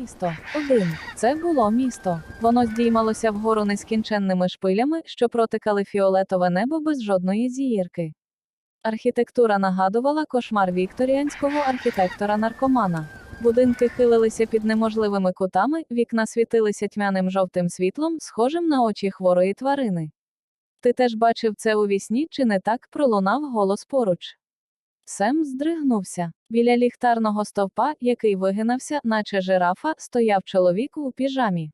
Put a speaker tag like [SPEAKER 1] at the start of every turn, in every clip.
[SPEAKER 1] Місто. Один. Це було місто. Воно здіймалося вгору нескінченними шпилями, що протикали фіолетове небо без жодної зірки. Архітектура нагадувала кошмар вікторіанського архітектора-наркомана. Будинки хилилися під неможливими кутами, вікна світилися тьмяним жовтим світлом, схожим на очі хворої тварини. Ти теж бачив це у вісні, чи не так пролунав голос поруч. Сем здригнувся. Біля ліхтарного стовпа, який вигинався, наче жирафа, стояв чоловік у піжамі.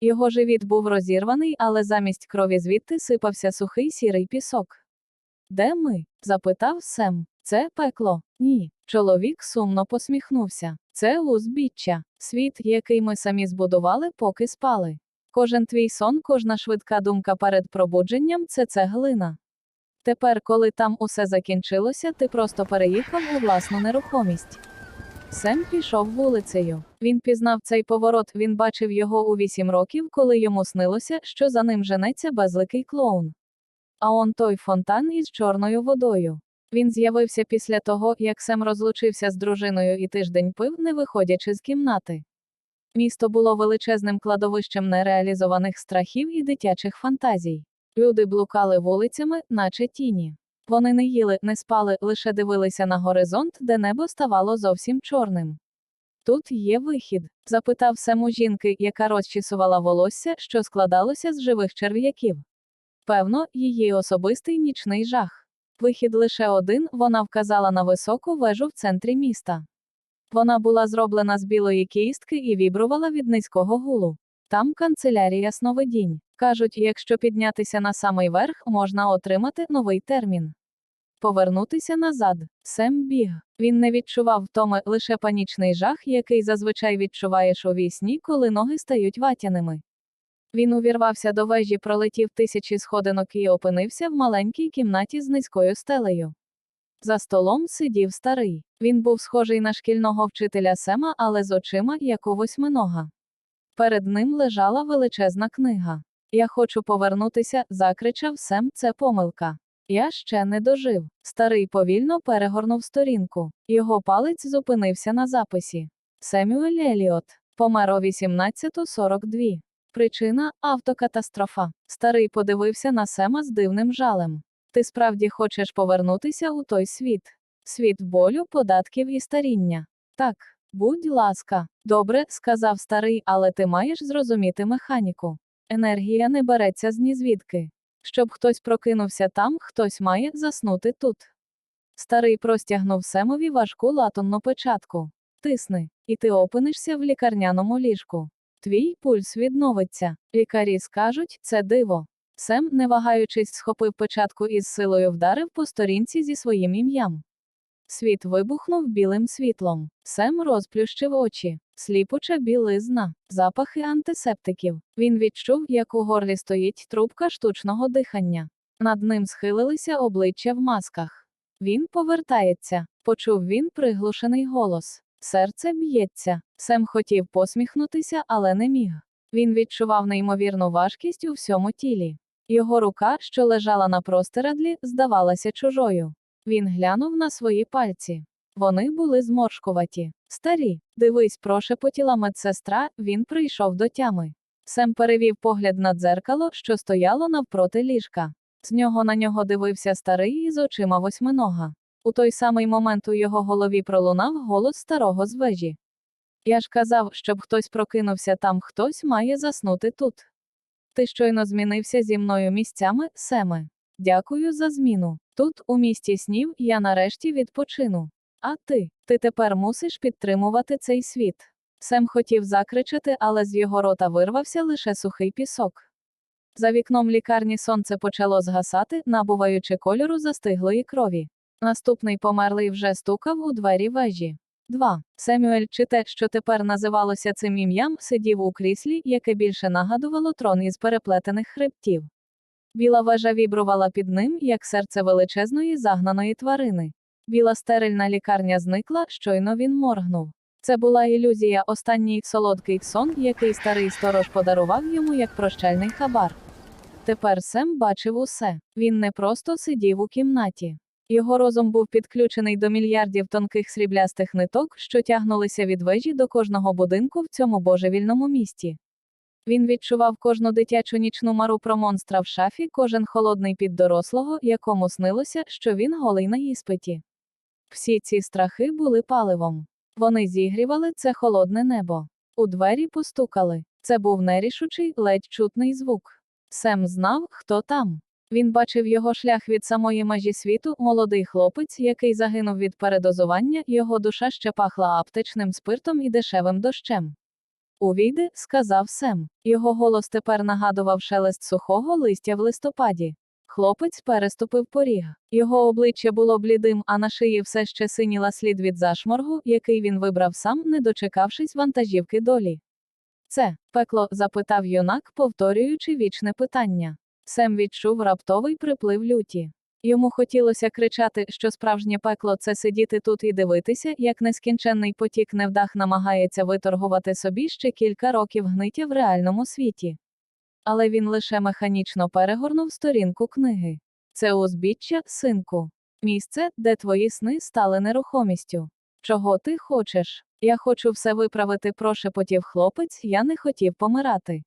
[SPEAKER 1] Його живіт був розірваний, але замість крові звідти сипався сухий сірий пісок. Де ми? запитав Сем. Це пекло. Ні. Чоловік сумно посміхнувся. Це узбіччя, світ, який ми самі збудували, поки спали. Кожен твій сон, кожна швидка думка перед пробудженням це цеглина. Тепер, коли там усе закінчилося, ти просто переїхав у власну нерухомість. Сем пішов вулицею. Він пізнав цей поворот, він бачив його у вісім років, коли йому снилося, що за ним женеться безликий клоун. А он той фонтан із чорною водою. Він з'явився після того, як Сем розлучився з дружиною і тиждень пив, не виходячи з кімнати. Місто було величезним кладовищем нереалізованих страхів і дитячих фантазій. Люди блукали вулицями, наче тіні. Вони не їли, не спали, лише дивилися на горизонт, де небо ставало зовсім чорним. Тут є вихід? запитав Сем у жінки, яка розчісувала волосся, що складалося з живих черв'яків. Певно, її особистий нічний жах. Вихід лише один, вона вказала на високу вежу в центрі міста. Вона була зроблена з білої кістки і вібрувала від низького гулу. Там канцелярія сновидінь. Кажуть, якщо піднятися на самий верх, можна отримати новий термін. Повернутися назад. Сем біг. Він не відчував втоми, лише панічний жах, який зазвичай відчуваєш у вісні, коли ноги стають ватяними. Він увірвався до вежі, пролетів тисячі сходинок і опинився в маленькій кімнаті з низькою стелею. За столом сидів старий. Він був схожий на шкільного вчителя Сема, але з очима, як у восьминога. Перед ним лежала величезна книга. Я хочу повернутися, закричав Сем, це помилка. Я ще не дожив. Старий повільно перегорнув сторінку. Його палець зупинився на записі. Семюель Еліот. Помер о 18.42. Причина автокатастрофа. Старий подивився на Сема з дивним жалем. Ти справді хочеш повернутися у той світ? Світ болю, податків і старіння. Так, будь ласка, добре, сказав старий, але ти маєш зрозуміти механіку. Енергія не береться з нізвідки. Щоб хтось прокинувся там, хтось має заснути тут. Старий простягнув Семові важку латунну печатку. Тисни, і ти опинишся в лікарняному ліжку. Твій пульс відновиться. Лікарі скажуть, це диво. Сем, не вагаючись, схопив печатку і з силою вдарив по сторінці зі своїм ім'ям. Світ вибухнув білим світлом. Сем розплющив очі. Сліпуча білизна, запахи антисептиків. Він відчув, як у горлі стоїть трубка штучного дихання. Над ним схилилися обличчя в масках. Він повертається, почув він приглушений голос. Серце б'ється. Сем хотів посміхнутися, але не міг. Він відчував неймовірну важкість у всьому тілі. Його рука, що лежала на простирадлі, здавалася чужою. Він глянув на свої пальці. Вони були зморшкуваті. Старі, дивись, прошепотіла медсестра, він прийшов до тями. Сем перевів погляд на дзеркало, що стояло навпроти ліжка. З нього на нього дивився старий із очима восьминога. У той самий момент у його голові пролунав голос старого з вежі. Я ж казав, щоб хтось прокинувся там, хтось має заснути тут. Ти щойно змінився зі мною місцями, Семе. Дякую за зміну. Тут, у місті снів, я нарешті відпочину. А ти, ти тепер мусиш підтримувати цей світ. Сем хотів закричати, але з його рота вирвався лише сухий пісок. За вікном лікарні сонце почало згасати, набуваючи кольору застиглої крові. Наступний померлий вже стукав у двері вежі. 2. Семюель, чи те, що тепер називалося цим ім'ям, сидів у кріслі, яке більше нагадувало трон із переплетених хребтів. Біла вежа вібрувала під ним, як серце величезної загнаної тварини. Біла стерильна лікарня зникла, щойно він моргнув. Це була ілюзія, останній солодкий сон, який старий сторож подарував йому як прощальний хабар. Тепер Сем бачив усе. Він не просто сидів у кімнаті. Його розум був підключений до мільярдів тонких сріблястих ниток, що тягнулися від вежі до кожного будинку в цьому божевільному місті. Він відчував кожну дитячу нічну мару про монстра в шафі, кожен холодний під дорослого, якому снилося, що він голий на іспиті. Всі ці страхи були паливом. Вони зігрівали це холодне небо. У двері постукали. Це був нерішучий, ледь чутний звук. Сем знав, хто там. Він бачив його шлях від самої межі світу, молодий хлопець, який загинув від передозування, його душа ще пахла аптечним спиртом і дешевим дощем. Увійди, сказав Сем. Його голос тепер нагадував шелест сухого листя в листопаді. Хлопець переступив поріг. Його обличчя було блідим, а на шиї все ще синіла слід від зашморгу, який він вибрав сам, не дочекавшись вантажівки долі. Це пекло? запитав юнак, повторюючи вічне питання. Сем відчув раптовий приплив люті. Йому хотілося кричати, що справжнє пекло це сидіти тут і дивитися, як нескінченний потік невдах намагається виторгувати собі ще кілька років гниття в реальному світі. Але він лише механічно перегорнув сторінку книги. Це узбіччя, синку. Місце, де твої сни стали нерухомістю. Чого ти хочеш? Я хочу все виправити, прошепотів хлопець, я не хотів помирати.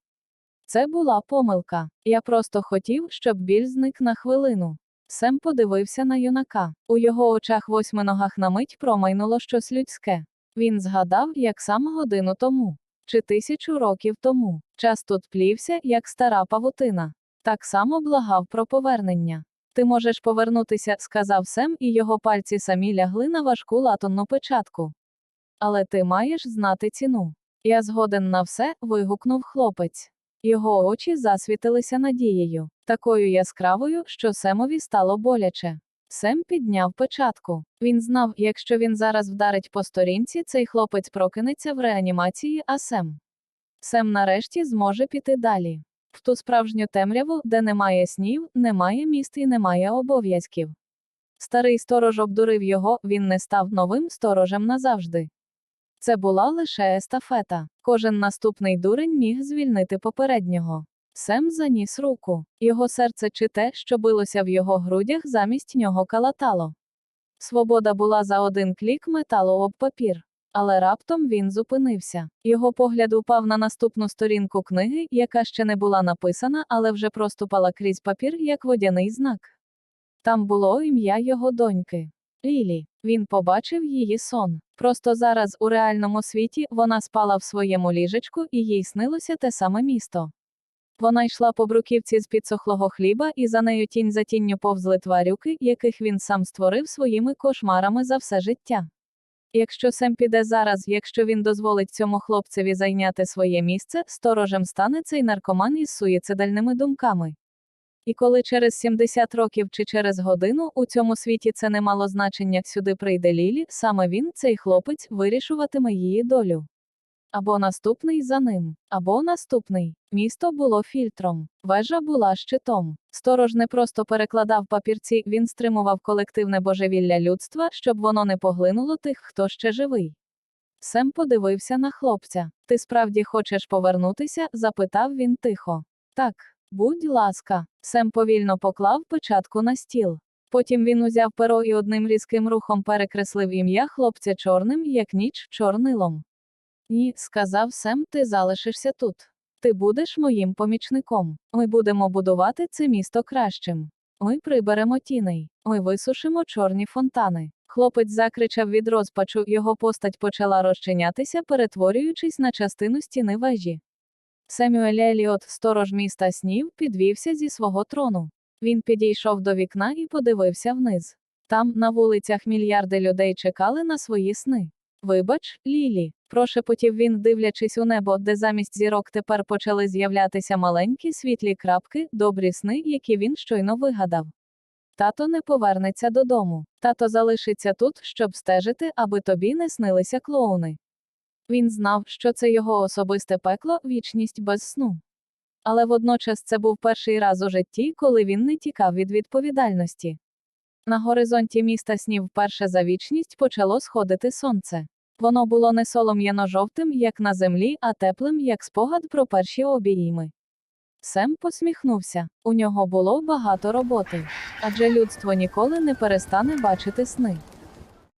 [SPEAKER 1] Це була помилка. Я просто хотів, щоб біль зник на хвилину. Сем подивився на юнака. У його очах восьминогах на мить промайнуло щось людське. Він згадав, як сам годину тому, чи тисячу років тому. Час тут плівся, як стара павутина. Так само благав про повернення. Ти можеш повернутися, сказав Сем, і його пальці самі лягли на важку латунну печатку. Але ти маєш знати ціну. Я згоден на все, вигукнув хлопець. Його очі засвітилися надією, такою яскравою, що Семові стало боляче. Сем підняв печатку. Він знав, якщо він зараз вдарить по сторінці, цей хлопець прокинеться в реанімації, а Сем. Сем нарешті зможе піти далі. В ту справжню темряву, де немає снів, немає міст і немає обов'язків. Старий сторож обдурив його, він не став новим сторожем назавжди. Це була лише естафета. Кожен наступний дурень міг звільнити попереднього. Сем заніс руку. Його серце чи те, що билося в його грудях, замість нього калатало. Свобода була за один клік металу об папір. Але раптом він зупинився. Його погляд упав на наступну сторінку книги, яка ще не була написана, але вже проступала крізь папір як водяний знак. Там було ім'я його доньки. Лілі. Він побачив її сон. Просто зараз, у реальному світі, вона спала в своєму ліжечку, і їй снилося те саме місто. Вона йшла по бруківці з підсохлого хліба, і за нею тінь за тінню повзли тварюки, яких він сам створив своїми кошмарами за все життя. Якщо Сем піде зараз, якщо він дозволить цьому хлопцеві зайняти своє місце, сторожем стане цей наркоман із суїцидальними думками. І коли через 70 років чи через годину у цьому світі це не мало значення, сюди прийде Лілі, саме він, цей хлопець, вирішуватиме її долю. Або наступний за ним, або наступний. Місто було фільтром, вежа була щитом. Сторож не просто перекладав папірці, він стримував колективне божевілля людства, щоб воно не поглинуло тих, хто ще живий. Сем подивився на хлопця. Ти справді хочеш повернутися? запитав він тихо. Так. Будь ласка, Сем повільно поклав печатку на стіл. Потім він узяв перо і одним різким рухом перекреслив ім'я хлопця чорним, як ніч, чорнилом. Ні, сказав Сем, ти залишишся тут. Ти будеш моїм помічником. Ми будемо будувати це місто кращим. Ми приберемо тіней, ми висушимо чорні фонтани. Хлопець закричав від розпачу, його постать почала розчинятися, перетворюючись на частину стіни вежі. Семюель Еліот, сторож міста снів, підвівся зі свого трону. Він підійшов до вікна і подивився вниз. Там, на вулицях, мільярди людей чекали на свої сни. Вибач, Лілі, прошепотів він, дивлячись у небо, де замість зірок тепер почали з'являтися маленькі світлі крапки, добрі сни, які він щойно вигадав. Тато не повернеться додому. Тато залишиться тут, щоб стежити, аби тобі не снилися клоуни. Він знав, що це його особисте пекло, вічність без сну. Але водночас це був перший раз у житті, коли він не тікав від відповідальності. На горизонті міста снів вперше за вічність почало сходити сонце. Воно було не солом'яно жовтим, як на землі, а теплим, як спогад про перші обійми. Сем посміхнувся. У нього було багато роботи. Адже людство ніколи не перестане бачити сни.